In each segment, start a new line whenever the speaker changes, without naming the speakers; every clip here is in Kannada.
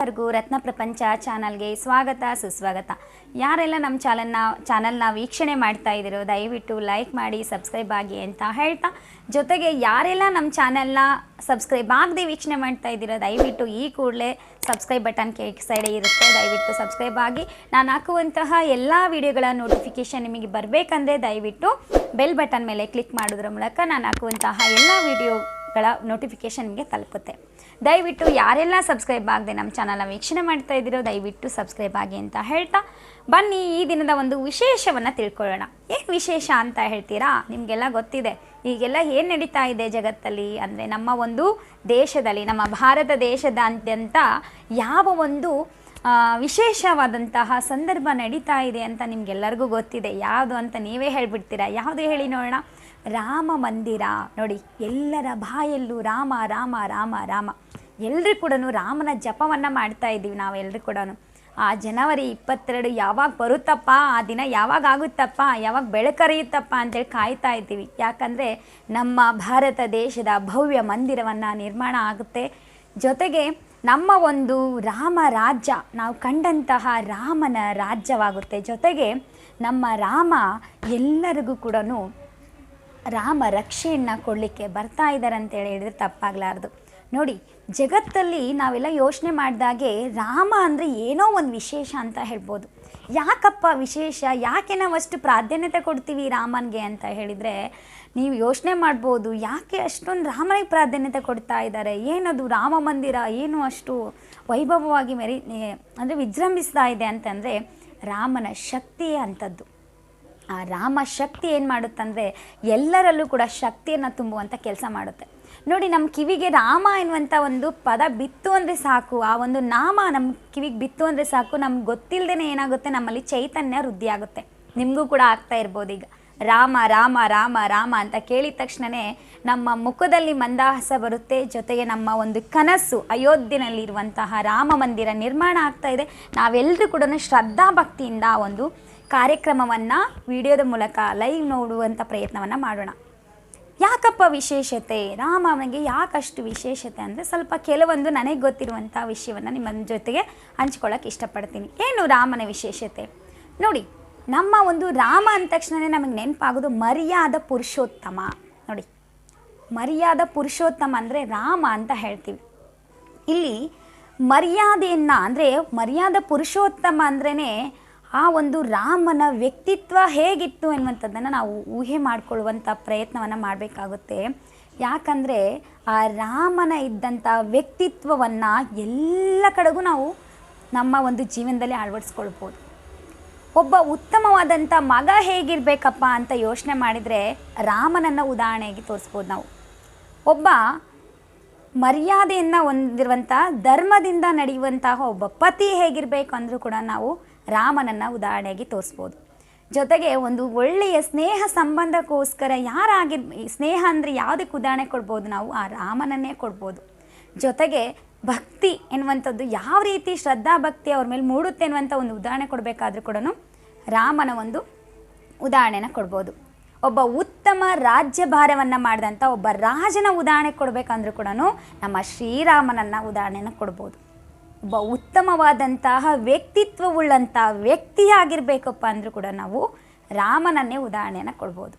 ಎಲ್ಲರಿಗೂ ರತ್ನ ಪ್ರಪಂಚ ಚಾನಲ್ಗೆ ಸ್ವಾಗತ, ಸುಸ್ವಾಗತ. ಯಾರೆಲ್ಲ ನಮ್ಮ ಚಾನಲ್ನ ಚಾನಲ್ನ ವೀಕ್ಷಣೆ ಮಾಡ್ತಾ ಇದ್ದೀರೋ, ದಯವಿಟ್ಟು ಲೈಕ್ ಮಾಡಿ, ಸಬ್ಸ್ಕ್ರೈಬ್ ಆಗಿ ಅಂತ ಹೇಳ್ತಾ, ಜೊತೆಗೆ ಯಾರೆಲ್ಲ ನಮ್ಮ ಚಾನಲ್ನ ಸಬ್ಸ್ಕ್ರೈಬ್ ಆಗದೆ ವೀಕ್ಷಣೆ ಮಾಡ್ತಾ ಇದ್ದೀರೋ, ದಯವಿಟ್ಟು ಈ ಕೂಡಲೇ ಸಬ್ಸ್ಕ್ರೈಬ್ ಬಟನ್ ಕೇಕ್ ಸೈಡೇ ಇರುತ್ತೆ, ದಯವಿಟ್ಟು ಸಬ್ಸ್ಕ್ರೈಬ್ ಆಗಿ. ನಾನು ಹಾಕುವಂತಹ ಎಲ್ಲ ವಿಡಿಯೋಗಳ ನೋಟಿಫಿಕೇಷನ್ ನಿಮಗೆ ಬರಬೇಕಂದ್ರೆ ದಯವಿಟ್ಟು ಬೆಲ್ ಬಟನ್ ಮೇಲೆ ಕ್ಲಿಕ್ ಮಾಡೋದ್ರ ಮೂಲಕ ನಾನು ಹಾಕುವಂತಹ ಎಲ್ಲ ವಿಡಿಯೋಗಳ ನೋಟಿಫಿಕೇಷನ್ ನಿಮಗೆ ತಲುಪುತ್ತೆ. ದಯವಿಟ್ಟು ಯಾರೆಲ್ಲ ಸಬ್ಸ್ಕ್ರೈಬ್ ಆಗದೆ ನಮ್ಮ ಚಾನಲ್ನ ವೀಕ್ಷಣೆ ಮಾಡ್ತಾ ಇದ್ದೀರೋ ದಯವಿಟ್ಟು ಸಬ್ಸ್ಕ್ರೈಬ್ ಆಗಿ ಅಂತ ಹೇಳ್ತಾ ಬನ್ನಿ ಈ ದಿನದ ಒಂದು ವಿಶೇಷವನ್ನು ತಿಳ್ಕೊಳ್ಳೋಣ. ಏನು ವಿಶೇಷ ಅಂತ ಹೇಳ್ತೀರಾ? ನಿಮಗೆಲ್ಲ ಗೊತ್ತಿದೆ. ಈಗೆಲ್ಲ ಏನು ನಡೀತಾ ಇದೆ ಜಗತ್ತಲ್ಲಿ? ಅಂದರೆ ನಮ್ಮ ಒಂದು ದೇಶದಲ್ಲಿ, ನಮ್ಮ ಭಾರತ ದೇಶದಾದ್ಯಂತ ಯಾವ ಒಂದು ವಿಶೇಷವಾದಂತಹ ಸಂದರ್ಭ ನಡೀತಾ ಇದೆ ಅಂತ ನಿಮಗೆಲ್ಲರಿಗೂ ಗೊತ್ತಿದೆ. ಯಾವುದು ಅಂತ ನೀವೇ ಹೇಳಿಬಿಡ್ತೀರಾ? ಯಾವುದು ಹೇಳಿ ನೋಡೋಣ. ರಾಮ ಮಂದಿರ. ನೋಡಿ, ಎಲ್ಲರ ಬಾಯಲ್ಲೂ ರಾಮ ರಾಮ ರಾಮ ರಾಮ. ಎಲ್ಲರೂ ಕೂಡ ರಾಮನ ಜಪವನ್ನು ಮಾಡ್ತಾ ಇದ್ದೀವಿ ನಾವೆಲ್ಲರೂ ಕೂಡ ಆ ಜನವರಿ ಇಪ್ಪತ್ತೆರಡು ಯಾವಾಗ ಬರುತ್ತಪ್ಪ? ಆ ದಿನ ಯಾವಾಗ ಆಗುತ್ತಪ್ಪ? ಯಾವಾಗ ಬೆಳಕರಿಯುತ್ತಪ್ಪ ಅಂತೇಳಿ ಕಾಯ್ತಾ ಇದ್ದೀವಿ. ಯಾಕಂದರೆ ನಮ್ಮ ಭಾರತ ದೇಶದ ಭವ್ಯ ಮಂದಿರವನ್ನು ನಿರ್ಮಾಣ ಆಗುತ್ತೆ. ಜೊತೆಗೆ ನಮ್ಮ ಒಂದು ರಾಮ ರಾಜ್ಯ, ನಾವು ಕಂಡಂತಹ ರಾಮನ ರಾಜ್ಯವಾಗುತ್ತೆ. ಜೊತೆಗೆ ನಮ್ಮ ರಾಮ ಎಲ್ಲರಿಗೂ ಕೂಡ ರಾಮ ರಕ್ಷೆಯನ್ನು ಕೊಡಲಿಕ್ಕೆ ಬರ್ತಾ ಇದ್ದಾರೆ ಅಂತೇಳಿ ಹೇಳಿದ್ರೆ ತಪ್ಪಾಗಲಾರ್ದು. ನೋಡಿ, ಜಗತ್ತಲ್ಲಿ ನಾವೆಲ್ಲ ಯೋಚನೆ ಮಾಡಿದಾಗೆ ರಾಮ ಅಂದರೆ ಏನೋ ಒಂದು ವಿಶೇಷ ಅಂತ ಹೇಳ್ಬೋದು. ಯಾಕಪ್ಪ ವಿಶೇಷ? ಯಾಕೆ ನಾವು ಅಷ್ಟು ಪ್ರಾಧಾನ್ಯತೆ ಕೊಡ್ತೀವಿ ರಾಮನಿಗೆ ಅಂತ ಹೇಳಿದರೆ, ನೀವು ಯೋಚನೆ ಮಾಡ್ಬೋದು, ಯಾಕೆ ಅಷ್ಟೊಂದು ರಾಮನಿಗೆ ಪ್ರಾಧಾನ್ಯತೆ ಕೊಡ್ತಾ ಇದ್ದಾರೆ? ಏನದು ರಾಮ ಮಂದಿರ? ಏನು ಅಷ್ಟು ವೈಭವವಾಗಿ ಮೆರಿ ಅಂದರೆ ವಿಜೃಂಭಿಸ್ತಾ ಇದೆ ಅಂತಂದರೆ ರಾಮನ ಶಕ್ತಿಯೇ ಅಂಥದ್ದು ಆ ರಾಮ ಶಕ್ತಿ ಏನು ಮಾಡುತ್ತಂದರೆ ಎಲ್ಲರಲ್ಲೂ ಕೂಡ ಶಕ್ತಿಯನ್ನು ತುಂಬುವಂಥ ಕೆಲಸ ಮಾಡುತ್ತೆ. ನೋಡಿ ನಮ್ಮ ಕಿವಿಗೆ ರಾಮ ಎನ್ನುವಂಥ ಒಂದು ಪದ ಬಿತ್ತು ಅಂದರೆ ಸಾಕು, ಆ ಒಂದು ನಾಮ ನಮ್ಮ ಕಿವಿಗೆ ಬಿತ್ತು ಅಂದರೆ ಸಾಕು ನಮ್ಗೆ ಗೊತ್ತಿಲ್ಲದೇ ಏನಾಗುತ್ತೆ, ನಮ್ಮಲ್ಲಿ ಚೈತನ್ಯ ವೃದ್ಧಿ ಆಗುತ್ತೆ. ನಿಮಗೂ ಕೂಡ ಆಗ್ತಾ ಇರ್ಬೋದು ಈಗ. ರಾಮ ರಾಮ ರಾಮ ರಾಮ ಅಂತ ಕೇಳಿದ ತಕ್ಷಣವೇ ನಮ್ಮ ಮುಖದಲ್ಲಿ ಮಂದಹಾಸ ಬರುತ್ತೆ, ಜೊತೆಗೆ ನಮ್ಮ ಒಂದು ಕನಸು ಅಯೋಧ್ಯೆಯಲ್ಲಿರುವಂತಹ ರಾಮ ಮಂದಿರ ನಿರ್ಮಾಣ ಆಗ್ತಾ ಇದೆ. ನಾವೆಲ್ಲರೂ ಕೂಡ ಶ್ರದ್ಧಾ ಭಕ್ತಿಯಿಂದ ಒಂದು ಕಾರ್ಯಕ್ರಮವನ್ನು ವಿಡಿಯೋದ ಮೂಲಕ ಲೈವ್ ನೋಡುವಂಥ ಪ್ರಯತ್ನವನ್ನು ಮಾಡೋಣ. ಯಾಕಪ್ಪ ವಿಶೇಷತೆ? ರಾಮನಿಗೆ ಯಾಕಷ್ಟು ವಿಶೇಷತೆ ಅಂದರೆ ಸ್ವಲ್ಪ ಕೆಲವೊಂದು ನನಗೆ ಗೊತ್ತಿರುವಂಥ ವಿಷಯವನ್ನು ನಿಮ್ಮ ಜೊತೆಗೆ ಹಂಚ್ಕೊಳ್ಳೋಕೆ ಇಷ್ಟಪಡ್ತೀನಿ. ಏನು ರಾಮನ ವಿಶೇಷತೆ? ನೋಡಿ, ನಮ್ಮ ಒಂದು ರಾಮ ಅಂದ ತಕ್ಷಣವೇ ನಮಗೆ ನೆನಪಾಗೋದು ಮರ್ಯಾದ ಪುರುಷೋತ್ತಮ. ನೋಡಿ, ಮರ್ಯಾದ ಪುರುಷೋತ್ತಮ ಅಂದರೆ ರಾಮ ಅಂತ ಹೇಳ್ತೀವಿ. ಇಲ್ಲಿ ಮರ್ಯಾದೆಯನ್ನು ಅಂದರೆ ಮರ್ಯಾದ ಪುರುಷೋತ್ತಮ ಅಂದ್ರೇ ಆ ಒಂದು ರಾಮನ ವ್ಯಕ್ತಿತ್ವ ಹೇಗಿತ್ತು ಎನ್ನುವಂಥದ್ದನ್ನು ನಾವು ಊಹೆ ಮಾಡಿಕೊಳ್ಳುವಂಥ ಪ್ರಯತ್ನವನ್ನು ಮಾಡಬೇಕಾಗುತ್ತೆ. ಯಾಕಂದರೆ ಆ ರಾಮನ ಇದ್ದಂಥ ವ್ಯಕ್ತಿತ್ವವನ್ನು ಎಲ್ಲ ಕಡೆಗೂ ನಾವು ನಮ್ಮ ಒಂದು ಜೀವನದಲ್ಲಿ ಅಳವಡಿಸ್ಕೊಳ್ಬೋದು. ಒಬ್ಬ ಉತ್ತಮವಾದಂಥ ಮಗ ಹೇಗಿರಬೇಕಪ್ಪ ಅಂತ ಯೋಚನೆ ಮಾಡಿದರೆ ರಾಮನನ್ನು ಉದಾಹರಣೆಯಾಗಿ ತೋರಿಸ್ಬೋದು ನಾವು. ಒಬ್ಬ ಮರ್ಯಾದೆಯನ್ನು ಹೊಂದಿರುವಂಥ, ಧರ್ಮದಿಂದ ನಡೆಯುವಂತಹ ಒಬ್ಬ ಪತಿ ಹೇಗಿರಬೇಕು ಅಂದರೂ ಕೂಡ ನಾವು ರಾಮನನ್ನು ಉದಾಹರಣೆಯಾಗಿ ತೋರಿಸ್ಬೋದು. ಜೊತೆಗೆ ಒಂದು ಒಳ್ಳೆಯ ಸ್ನೇಹ ಸಂಬಂಧಕ್ಕೋಸ್ಕರ ಯಾರಾಗಿ, ಸ್ನೇಹ ಅಂದರೆ ಯಾವುದಕ್ಕೆ ಉದಾಹರಣೆ ಕೊಡ್ಬೋದು ನಾವು? ಆ ರಾಮನನ್ನೇ ಕೊಡ್ಬೋದು. ಜೊತೆಗೆ ಭಕ್ತಿ ಎನ್ನುವಂಥದ್ದು ಯಾವ ರೀತಿ ಶ್ರದ್ಧಾ ಭಕ್ತಿ ಅವ್ರ ಮೇಲೆ ಮೂಡುತ್ತೆ ಅನ್ನುವಂಥ ಒಂದು ಉದಾಹರಣೆ ಕೊಡಬೇಕಾದ್ರೂ ಕೂಡ ರಾಮನ ಒಂದು ಉದಾಹರಣೆನ ಕೊಡ್ಬೋದು. ಒಬ್ಬ ಉತ್ತಮ ರಾಜ್ಯಭಾರವನ್ನು ಮಾಡಿದಂಥ ಒಬ್ಬ ರಾಜನ ಉದಾಹರಣೆ ಕೊಡಬೇಕಂದ್ರೂ ಕೂಡ ನಮ್ಮ ಶ್ರೀರಾಮನನ್ನು ಉದಾಹರಣೆನ ಕೊಡ್ಬೋದು. ಒಬ್ಬ ಉತ್ತಮವಾದಂತಹ ವ್ಯಕ್ತಿತ್ವವುಳ್ಳಂಥ ವ್ಯಕ್ತಿಯಾಗಿರಬೇಕಪ್ಪ ಅಂದರೂ ಕೂಡ ನಾವು ರಾಮನನ್ನೇ ಉದಾಹರಣೆಯನ್ನು ಕೊಡ್ಬೋದು.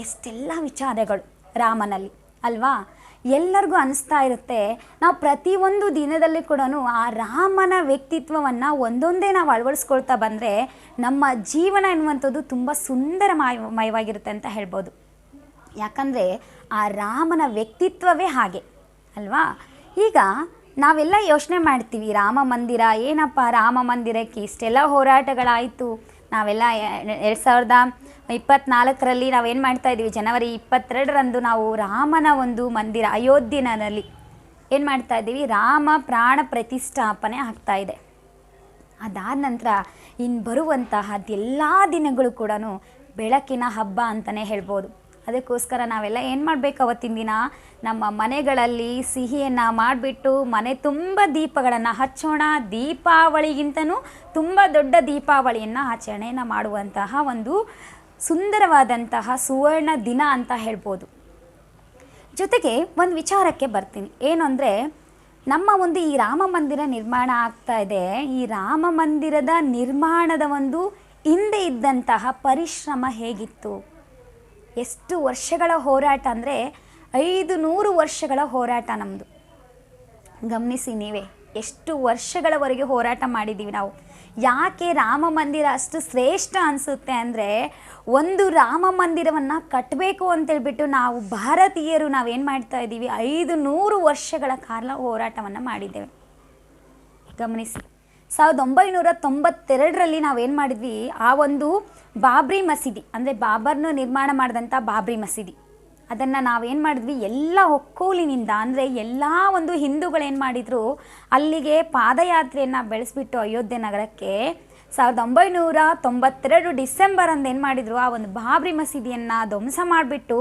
ಎಷ್ಟೆಲ್ಲ ವಿಚಾರಗಳು ರಾಮನಲ್ಲಿ, ಅಲ್ವಾ? ಎಲ್ಲರಿಗೂ ಅನಿಸ್ತಾ ಇರುತ್ತೆ. ನಾವು ಪ್ರತಿಯೊಂದು ದಿನದಲ್ಲಿ ಕೂಡ ಆ ರಾಮನ ವ್ಯಕ್ತಿತ್ವವನ್ನು ಒಂದೊಂದೇ ನಾವು ಅಳವಡಿಸ್ಕೊಳ್ತಾ ಬಂದರೆ ನಮ್ಮ ಜೀವನ ಎನ್ನುವಂಥದ್ದು ತುಂಬ ಸುಂದರಮಯ ಮಯವಾಗಿರುತ್ತೆ ಅಂತ ಹೇಳ್ಬೋದು. ಯಾಕಂದರೆ ಆ ರಾಮನ ವ್ಯಕ್ತಿತ್ವವೇ ಹಾಗೆ, ಅಲ್ವಾ? ಈಗ ನಾವೆಲ್ಲ ಯೋಚನೆ ಮಾಡ್ತೀವಿ, ರಾಮ ಮಂದಿರ, ಏನಪ್ಪ ರಾಮ ಮಂದಿರಕ್ಕೆ ಇಷ್ಟೆಲ್ಲ ಹೋರಾಟಗಳಾಯಿತು. ನಾವೆಲ್ಲ ಎರಡು ಸಾವಿರದ ಇಪ್ಪತ್ನಾಲ್ಕರಲ್ಲಿ ನಾವೇನು ಮಾಡ್ತಾ ಇದ್ದೀವಿ, ಜನವರಿ ಇಪ್ಪತ್ತೆರಡರಂದು ನಾವು ರಾಮನ ಒಂದು ಮಂದಿರ, ಅಯೋಧ್ಯೆನಲ್ಲಿ ಏನು ಮಾಡ್ತಾ ಇದ್ದೀವಿ, ರಾಮ ಪ್ರಾಣ ಪ್ರತಿಷ್ಠಾಪನೆ ಆಗ್ತಾ ಇದೆ. ಅದಾದ ನಂತರ ಇನ್ನು ಬರುವಂತಹ ಎಲ್ಲ ದಿನಗಳು ಕೂಡ ಬೆಳಕಿನ ಹಬ್ಬ ಅಂತಲೇ ಹೇಳ್ಬೋದು. ಅದಕ್ಕೋಸ್ಕರ ನಾವೆಲ್ಲ ಏನು ಮಾಡಬೇಕು ಅವತ್ತಿನ ದಿನ? ನಮ್ಮ ಮನೆಗಳಲ್ಲಿ ಸಿಹಿಯನ್ನು ಮಾಡಿಬಿಟ್ಟು ಮನೆ ತುಂಬ ದೀಪಗಳನ್ನು ಹಚ್ಚೋಣ. ದೀಪಾವಳಿಗಿಂತನೂ ತುಂಬ ದೊಡ್ಡ ದೀಪಾವಳಿಯನ್ನು ಆಚರಣೆಯನ್ನು ಮಾಡುವಂತಹ ಒಂದು ಸುಂದರವಾದಂತಹ ಸುವರ್ಣ ದಿನ ಅಂತ ಹೇಳ್ಬೋದು. ಜೊತೆಗೆ ಒಂದು ವಿಚಾರಕ್ಕೆ ಬರ್ತೀನಿ. ಏನು ಅಂದರೆ, ನಮ್ಮ ಒಂದು ಈ ರಾಮ ಮಂದಿರ ನಿರ್ಮಾಣ ಆಗ್ತಾ ಇದೆ. ಈ ರಾಮ ಮಂದಿರದ ನಿರ್ಮಾಣದ ಒಂದು ಹಿಂದೆ ಇದ್ದಂತಹ ಪರಿಶ್ರಮ ಹೇಗಿತ್ತು? ಎಷ್ಟು ವರ್ಷಗಳ ಹೋರಾಟ ಅಂದರೆ ಐದು ನೂರು ವರ್ಷಗಳ ಹೋರಾಟ ನಮ್ಮದು ಗಮನಿಸಿ ನೀವೇ, ಎಷ್ಟು ವರ್ಷಗಳವರೆಗೆ ಹೋರಾಟ ಮಾಡಿದ್ದೀವಿ ನಾವು. ಯಾಕೆ ರಾಮ ಮಂದಿರ ಅಷ್ಟು ಶ್ರೇಷ್ಠ ಅನಿಸುತ್ತೆ ಅಂದರೆ ಒಂದು ರಾಮ ಮಂದಿರವನ್ನು ಕಟ್ಟಬೇಕು ಅಂತೇಳ್ಬಿಟ್ಟು ನಾವು ಭಾರತೀಯರು ನಾವೇನು ಮಾಡ್ತಾ ಇದ್ದೀವಿ? ಐದು ನೂರು ವರ್ಷಗಳ ಕಾಲ ಹೋರಾಟವನ್ನು ಮಾಡಿದ್ದೇವೆ. ಗಮನಿಸಿ. ಸಾವಿರದ ಒಂಬೈನೂರ ತೊಂಬತ್ತೆರಡರಲ್ಲಿ ನಾವೇನು ಮಾಡಿದ್ವಿ? ಆ ಒಂದು ಬಾಬ್ರಿ ಮಸೀದಿ, ಅಂದರೆ ಬಾಬರ್ನ ನಿರ್ಮಾಣ ಮಾಡಿದಂಥ ಬಾಬ್ರಿ ಮಸೀದಿ, ಅದನ್ನು ನಾವೇನು ಮಾಡಿದ್ವಿ? ಎಲ್ಲ ಒಕ್ಕೂಲಿನಿಂದ, ಅಂದರೆ ಎಲ್ಲ ಒಂದು ಹಿಂದೂಗಳೇನು ಮಾಡಿದರು? ಅಲ್ಲಿಗೆ ಪಾದಯಾತ್ರೆಯನ್ನು ಬೆಳೆಸ್ಬಿಟ್ಟು ಅಯೋಧ್ಯೆ ನಗರಕ್ಕೆ ಸಾವಿರದ ಒಂಬೈನೂರ ತೊಂಬತ್ತೆರಡು ಡಿಸೆಂಬರ್ ಅಂದು ಏನು ಮಾಡಿದರು? ಆ ಒಂದು ಬಾಬ್ರಿ ಮಸೀದಿಯನ್ನು ಧ್ವಂಸ ಮಾಡಿಬಿಟ್ಟು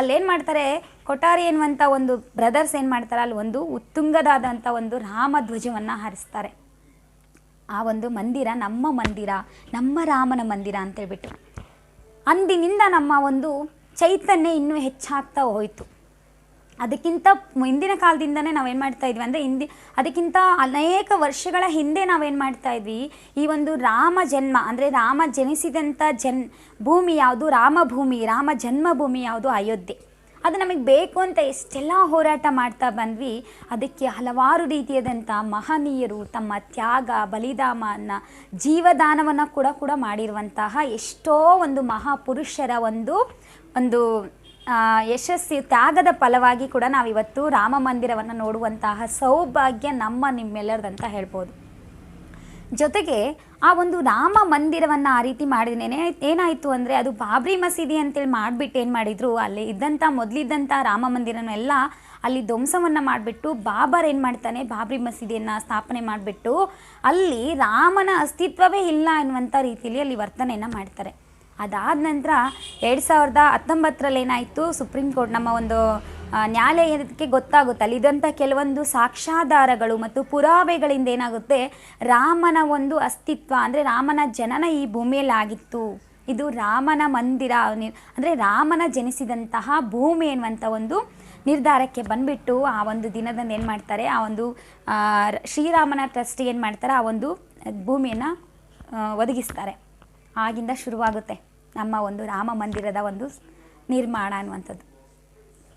ಅಲ್ಲೇನು ಮಾಡ್ತಾರೆ? ಕೊಠಾರಿ ಎನ್ನುವಂಥ ಒಂದು ಬ್ರದರ್ಸ್ ಏನು ಮಾಡ್ತಾರೆ? ಅಲ್ಲಿ ಒಂದು ಉತ್ತುಂಗದಾದಂಥ ಒಂದು ರಾಮಧ್ವಜವನ್ನು ಹರಿಸ್ತಾರೆ ಹಾರಿಸ್ತಾರೆ. ಆ ಒಂದು ಮಂದಿರ ನಮ್ಮ ಮಂದಿರ, ನಮ್ಮ ರಾಮನ ಮಂದಿರ ಅಂತೇಳ್ಬಿಟ್ಟು ಅಂದಿನಿಂದ ನಮ್ಮ ಒಂದು ಚೈತನ್ಯ ಇನ್ನೂ ಹೆಚ್ಚಾಗ್ತಾ ಹೋಯಿತು. ಅದಕ್ಕಿಂತ ಹಿಂದಿನ ಕಾಲದಿಂದನೇ ನಾವೇನು ಮಾಡ್ತಾ ಇದ್ವಿ ಅಂದರೆ ಹಿಂದಿ, ಅದಕ್ಕಿಂತ ಅನೇಕ ವರ್ಷಗಳ ಹಿಂದೆ ನಾವೇನು ಮಾಡ್ತಾ ಇದ್ವಿ, ಈ ಒಂದು ರಾಮ ಜನ್ಮ, ಅಂದರೆ ರಾಮ ಜನಿಸಿದಂಥ ಜನ್, ಭೂಮಿ ಯಾವುದು? ರಾಮಭೂಮಿ, ರಾಮ ಜನ್ಮಭೂಮಿ ಯಾವುದು? ಅಯೋಧ್ಯೆ. ಅದು ನಮಗೆ ಬೇಕು ಅಂತ ಎಷ್ಟೆಲ್ಲ ಹೋರಾಟ ಮಾಡ್ತಾ ಬಂದ್ವಿ, ಅದಕ್ಕೆ ಹಲವಾರು ರೀತಿಯಾದಂಥ ಮಹನೀಯರು ತಮ್ಮ ತ್ಯಾಗ ಬಲಿದಾನ ಜೀವದಾನವನ್ನು ಕೂಡ ಕೂಡ ಮಾಡಿರುವಂತಹ ಎಷ್ಟೋ ಒಂದು ಮಹಾಪುರುಷರ ಒಂದು ಒಂದು ಯಶಸ್ಸಿ ಯಶಸ್ವಿ ತ್ಯಾಗದ ಫಲವಾಗಿ ಕೂಡ ನಾವಿವತ್ತು ರಾಮ ಮಂದಿರವನ್ನು ನೋಡುವಂತಹ ಸೌಭಾಗ್ಯ ನಮ್ಮ ನಿಮ್ಮೆಲ್ಲರದಂತ ಹೇಳ್ಬೋದು. ಜೊತೆಗೆ ಆ ಒಂದು ರಾಮ ಮಂದಿರವನ್ನು ಆ ರೀತಿ ಮಾಡಿದ್ನೇನೆ ಏನಾಯಿತು ಅಂದರೆ ಅದು ಬಾಬ್ರಿ ಮಸೀದಿ ಅಂತೇಳಿ ಮಾಡಿಬಿಟ್ಟು ಏನು ಮಾಡಿದರು? ಅಲ್ಲಿ ಇದ್ದಂಥ ಮೊದಲಿದ್ದಂಥ ರಾಮ ಮಂದಿರನೆಲ್ಲ ಅಲ್ಲಿ ಧ್ವಂಸವನ್ನು ಮಾಡಿಬಿಟ್ಟು ಬಾಬರ್ ಏನು ಮಾಡ್ತಾನೆ? ಬಾಬ್ರಿ ಮಸೀದಿಯನ್ನು ಸ್ಥಾಪನೆ ಮಾಡಿಬಿಟ್ಟು ಅಲ್ಲಿ ರಾಮನ ಅಸ್ತಿತ್ವವೇ ಇಲ್ಲ ಎನ್ನುವಂಥ ರೀತಿಯಲ್ಲಿ ಅಲ್ಲಿ ವರ್ತನೆಯನ್ನು ಮಾಡ್ತಾರೆ. ಅದಾದ ನಂತರ ಎರಡು ಸಾವಿರದ ಹತ್ತೊಂಬತ್ತರಲ್ಲಿ ಏನಾಯಿತು ಸುಪ್ರೀಂ ಕೋರ್ಟ್ ನಮ್ಮ ಒಂದು ನ್ಯಾಯಾಲಯಕ್ಕೆ ಗೊತ್ತಾಗುತ್ತೆ ಇದ್ದಂಥ ಕೆಲವೊಂದು ಸಾಕ್ಷ್ಯಾಧಾರಗಳು ಮತ್ತು ಪುರಾವೆಗಳಿಂದ ಏನಾಗುತ್ತೆ? ರಾಮನ ಒಂದು ಅಸ್ತಿತ್ವ, ಅಂದರೆ ರಾಮನ ಜನನ ಈ ಭೂಮಿಯಲ್ಲಿ ಆಗಿತ್ತು ಇದು ರಾಮನ ಮಂದಿರ ಅಂದರೆ ರಾಮನ ಜನಿಸಿದಂತಹ ಭೂಮಿ ಎನ್ನುವಂಥ ಒಂದು ನಿರ್ಧಾರಕ್ಕೆ ಬಂದುಬಿಟ್ಟು ಆ ಒಂದು ದಿನದಂದು ಏನು ಮಾಡ್ತಾರೆ? ಆ ಒಂದು ಶ್ರೀರಾಮನ ಟ್ರಸ್ಟ್ ಏನು ಮಾಡ್ತಾರೆ? ಆ ಒಂದು ಭೂಮಿಯನ್ನು ಒದಗಿಸ್ತಾರೆ. ಆಗಿಂದ ಶುರುವಾಗುತ್ತೆ ನಮ್ಮ ಒಂದು ರಾಮ ಮಂದಿರದ ಒಂದು ನಿರ್ಮಾಣ ಅನ್ನುವಂಥದ್ದು.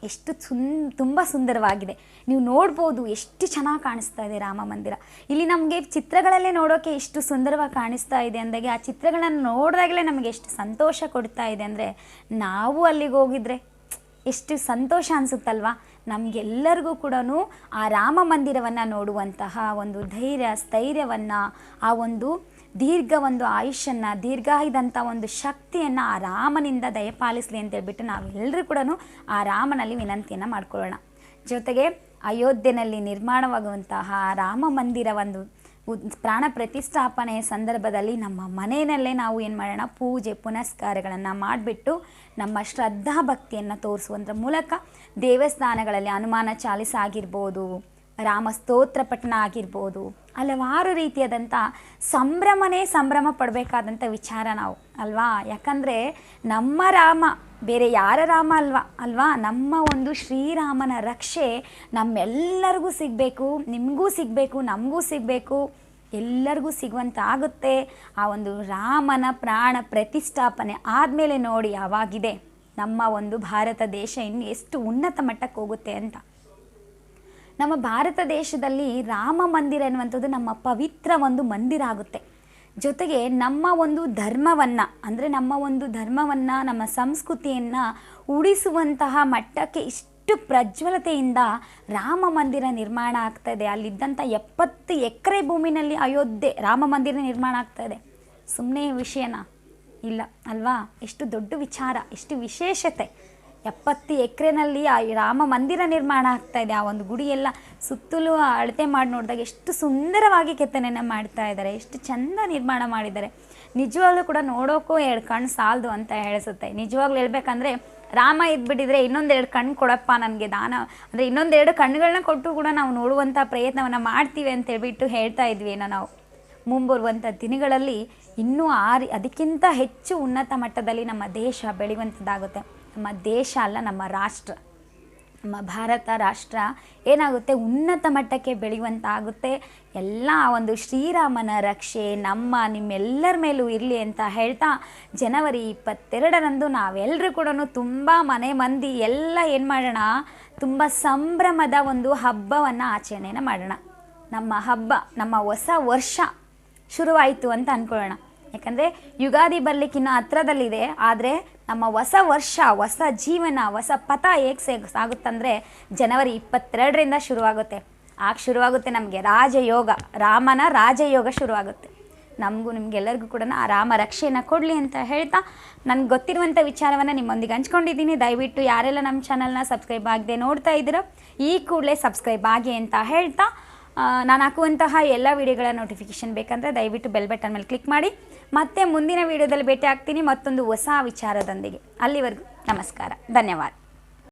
ಎಷ್ಟು ಸುನ್, ತುಂಬ ಸುಂದರವಾಗಿದೆ. ನೀವು ನೋಡ್ಬೋದು ಎಷ್ಟು ಚೆನ್ನಾಗಿ ಕಾಣಿಸ್ತಾ ಇದೆ ರಾಮ ಮಂದಿರ. ಇಲ್ಲಿ ನಮಗೆ ಚಿತ್ರಗಳಲ್ಲೇ ನೋಡೋಕೆ ಎಷ್ಟು ಸುಂದರವಾಗಿ ಕಾಣಿಸ್ತಾ ಇದೆ ಅಂದಾಗೆ, ಆ ಚಿತ್ರಗಳನ್ನು ನೋಡಿದಾಗಲೇ ನಮಗೆ ಎಷ್ಟು ಸಂತೋಷ ಕೊಡ್ತಾ ಇದೆ ಅಂದರೆ, ನಾವು ಅಲ್ಲಿಗೆ ಹೋಗಿದ್ರೆ ಎಷ್ಟು ಸಂತೋಷ ಅನಿಸುತ್ತಲ್ವಾ? ನಮಗೆಲ್ಲರಿಗೂ ಕೂಡ ಆ ರಾಮ ಮಂದಿರವನ್ನು ನೋಡುವಂತಹ ಒಂದು ಧೈರ್ಯ, ಸ್ಥೈರ್ಯವನ್ನು, ಆ ಒಂದು ದೀರ್ಘ ಒಂದು ಆಯುಷ್ಯನ್ನು ದೀರ್ಘಾಯಿದಂಥ ಒಂದು ಶಕ್ತಿಯನ್ನು ಆ ರಾಮನಿಂದ ದಯಪಾಲಿಸಲಿ ಅಂತ ಹೇಳ್ಬಿಟ್ಟು ನಾವೆಲ್ಲರೂ ಕೂಡ ಆ ರಾಮನಲ್ಲಿ ವಿನಂತಿಯನ್ನು ಮಾಡಿಕೊಳ್ಳೋಣ. ಜೊತೆಗೆ ಅಯೋಧ್ಯೆಯಲ್ಲಿ ನಿರ್ಮಾಣವಾಗುವಂತಹ ರಾಮ ಮಂದಿರ ಒಂದು ಪ್ರಾಣ ಪ್ರತಿಷ್ಠಾಪನೆಯ ಸಂದರ್ಭದಲ್ಲಿ ನಮ್ಮ ಮನೆಯಲ್ಲೇ ನಾವು ಏನು ಮಾಡೋಣ, ಪೂಜೆ, ಪುನಸ್ಕಾರಗಳನ್ನು ಮಾಡಿಬಿಟ್ಟು ನಮ್ಮ ಶ್ರದ್ಧಾ ಭಕ್ತಿಯನ್ನು ತೋರಿಸುವಂಥ ಮೂಲಕ ದೇವಸ್ಥಾನಗಳಲ್ಲಿ ಅನುಮಾನ ಚಾಲಿಸ ಆಗಿರ್ಬೋದು. ರಾಮ ಸ್ತೋತ್ರ ಪಠಣ ಆಗಿರ್ಬೋದು, ಹಲವಾರು ರೀತಿಯಾದಂಥ ಸಂಭ್ರಮನೇ ಸಂಭ್ರಮ ಪಡಬೇಕಾದಂಥ ವಿಚಾರ ನಾವು, ಅಲ್ವಾ? ಯಾಕಂದರೆ ನಮ್ಮ ರಾಮ, ಬೇರೆ ಯಾರ ರಾಮ ಅಲ್ವಾ? ಅಲ್ವಾ? ನಮ್ಮ ಒಂದು ಶ್ರೀರಾಮನ ರಕ್ಷೆ ನಮ್ಮೆಲ್ಲರಿಗೂ ಸಿಗಬೇಕು, ನಿಮಗೂ ಸಿಗಬೇಕು, ನಮಗೂ ಸಿಗಬೇಕು, ಎಲ್ಲರಿಗೂ ಸಿಗುವಂತ ಆಗುತ್ತೆ. ಆ ಒಂದು ರಾಮನ ಪ್ರಾಣ ಪ್ರತಿಷ್ಠಾಪನೆ ಆದಮೇಲೆ ನೋಡಿ ಯಾವಾಗಿದೆ, ನಮ್ಮ ಒಂದು ಭಾರತ ದೇಶ ಇನ್ನು ಎಷ್ಟು ಉನ್ನತ ಮಟ್ಟಕ್ಕೆ ಹೋಗುತ್ತೆ ಅಂತ. ನಮ್ಮ ಭಾರತ ದೇಶದಲ್ಲಿ ರಾಮ ಮಂದಿರ ಎನ್ನುವಂಥದ್ದು ನಮ್ಮ ಪವಿತ್ರ ಒಂದು ಮಂದಿರ ಆಗುತ್ತೆ. ಜೊತೆಗೆ ನಮ್ಮ ಒಂದು ಧರ್ಮವನ್ನು, ಅಂದರೆ ನಮ್ಮ ಒಂದು ಧರ್ಮವನ್ನು, ನಮ್ಮ ಸಂಸ್ಕೃತಿಯನ್ನು ಉಳಿಸುವಂತಹ ಮಟ್ಟಕ್ಕೆ ಇಷ್ಟು ಪ್ರಜ್ವಲತೆಯಿಂದ ರಾಮ ಮಂದಿರ ನಿರ್ಮಾಣ ಆಗ್ತಾ ಇದೆ. ಅಲ್ಲಿದ್ದಂಥ ಎಪ್ಪತ್ತು ಎಕರೆ ಭೂಮಿನಲ್ಲಿ ಅಯೋಧ್ಯೆ ರಾಮ ಮಂದಿರ ನಿರ್ಮಾಣ ಆಗ್ತಾ ಇದೆ. ಸುಮ್ಮನೆ ವಿಷಯನ ಇಲ್ಲ ಅಲ್ವಾ? ಎಷ್ಟು ದೊಡ್ಡ ವಿಚಾರ, ಎಷ್ಟು ವಿಶೇಷತೆ. ಎಪ್ಪತ್ತು ಎಕರೆನಲ್ಲಿ ಆ ರಾಮ ಮಂದಿರ ನಿರ್ಮಾಣ ಆಗ್ತಾ ಇದೆ. ಆ ಒಂದು ಗುಡಿ ಎಲ್ಲ ಸುತ್ತಲೂ ಅಳತೆ ಮಾಡಿ ನೋಡಿದಾಗ ಎಷ್ಟು ಸುಂದರವಾಗಿ ಕೆತ್ತನೆಯನ್ನು ಮಾಡ್ತಾ ಇದ್ದಾರೆ. ಎಷ್ಟು ಚಂದ ನಿರ್ಮಾಣ ಮಾಡಿದ್ದಾರೆ. ನಿಜವಾಗ್ಲೂ ಕೂಡ ನೋಡೋಕ್ಕೂ ಎರಡು ಕಣ್ಣು ಸಾಲದು ಅಂತ ಹೇಳಿಸುತ್ತೆ. ನಿಜವಾಗ್ಲೂ ಹೇಳ್ಬೇಕಂದ್ರೆ ರಾಮ ಇದ್ಬಿಟ್ಟಿದ್ರೆ ಇನ್ನೊಂದೆರಡು ಕಣ್ಣು ಕೊಡಪ್ಪ ನನಗೆ ದಾನ. ಅಂದರೆ ಇನ್ನೊಂದೆರಡು ಕಣ್ಣುಗಳನ್ನ ಕೊಟ್ಟು ಕೂಡ ನಾವು ನೋಡುವಂಥ ಪ್ರಯತ್ನವನ್ನು ಮಾಡ್ತೀವಿ ಅಂತ ಹೇಳಿಬಿಟ್ಟು ಹೇಳ್ತಾ ಇದ್ವಿ ಏನೋ ನಾವು. ಮುಂಬರುವಂಥ ದಿನಗಳಲ್ಲಿ ಇನ್ನೂ ಆರಿ, ಅದಕ್ಕಿಂತ ಹೆಚ್ಚು ಉನ್ನತ ಮಟ್ಟದಲ್ಲಿ ನಮ್ಮ ದೇಶ ಬೆಳೆಯುವಂಥದ್ದಾಗುತ್ತೆ ನಮ್ಮ ದೇಶ ಅಲ್ಲ, ನಮ್ಮ ರಾಷ್ಟ್ರ. ನಮ್ಮ ಭಾರತ ರಾಷ್ಟ್ರ ಏನಾಗುತ್ತೆ? ಉನ್ನತ ಮಟ್ಟಕ್ಕೆ ಬೆಳೆಯುವಂತಾಗುತ್ತೆ. ಎಲ್ಲ ಒಂದು ಶ್ರೀರಾಮನ ರಕ್ಷೆ, ನಮ್ಮ, ನಿಮ್ಮೆಲ್ಲರ ಮೇಲೂ ಇರಲಿ ಅಂತ ಹೇಳ್ತಾ ಜನವರಿ ಇಪ್ಪತ್ತೆರಡರಂದು ನಾವೆಲ್ಲರೂ ಕೂಡ ತುಂಬ ಮನೆ ಮಂದಿ, ಎಲ್ಲ ಏನು ಮಾಡೋಣ? ತುಂಬ ಸಂಭ್ರಮದ ಒಂದು ಹಬ್ಬವನ್ನು ಆಚರಣೆಯನ್ನು ಮಾಡೋಣ. ನಮ್ಮ ಹಬ್ಬ, ನಮ್ಮ ಹೊಸ ವರ್ಷ ಶುರುವಾಯಿತು ಅಂತ ಅಂದ್ಕೊಳ್ಳೋಣ ಯಾಕಂದರೆ ಯುಗಾದಿ ಬರಲಿಕ್ಕಿನ್ನ ಹತ್ರದಲ್ಲಿದೆ, ಆದರೆ ನಮ್ಮ ಹೊಸ ವರ್ಷ, ಹೊಸ ಜೀವನ, ಹೊಸ ಪಥ ಹೇಗೆ ಸೇ ಸಾಗುತ್ತಂದರೆ ಜನವರಿ ಇಪ್ಪತ್ತೆರಡರಿಂದ ಶುರುವಾಗುತ್ತೆ. ಆಗ ಶುರುವಾಗುತ್ತೆ ನಮಗೆ ರಾಜಯೋಗ. ರಾಮನ ರಾಜಯೋಗ ಶುರುವಾಗುತ್ತೆ. ನಮಗೂ ನಿಮಗೆಲ್ಲರಿಗೂ ಕೂಡ ಆ ರಾಮ ರಕ್ಷೆಯನ್ನು ಕೊಡಲಿ ಅಂತ ಹೇಳ್ತಾ ನನಗೆ ಗೊತ್ತಿರುವಂಥ ವಿಚಾರವನ್ನು ನಿಮ್ಮೊಂದಿಗೆ ಹಂಚ್ಕೊಂಡಿದ್ದೀನಿ. ದಯವಿಟ್ಟು ಯಾರೆಲ್ಲ ನಮ್ಮ ಚಾನಲ್ನ ಸಬ್ಸ್ಕ್ರೈಬ್ ಆಗದೆ ನೋಡ್ತಾ ಇದ್ದೀರೋ ಈ ಕೂಡಲೇ ಸಬ್ಸ್ಕ್ರೈಬ್ ಆಗಿ ಅಂತ ಹೇಳ್ತಾ ನಾನು ಹಾಕುವಂತಹ ಎಲ್ಲ ವಿಡಿಯೋಗಳ ನೋಟಿಫಿಕೇಷನ್ ಬೇಕಂದರೆ ದಯವಿಟ್ಟು ಬೆಲ್ ಬಟನ್ ಮೇಲೆ ಕ್ಲಿಕ್ ಮಾಡಿ. ಮತ್ತೆ ಮುಂದಿನ ವಿಡಿಯೋದಲ್ಲಿ ಭೇಟಿ ಆಗ್ತೀನಿ ಮತ್ತೊಂದು ಹೊಸ ವಿಚಾರದೊಂದಿಗೆ. ಅಲ್ಲಿವರೆಗೂ ನಮಸ್ಕಾರ. ಧನ್ಯವಾದ.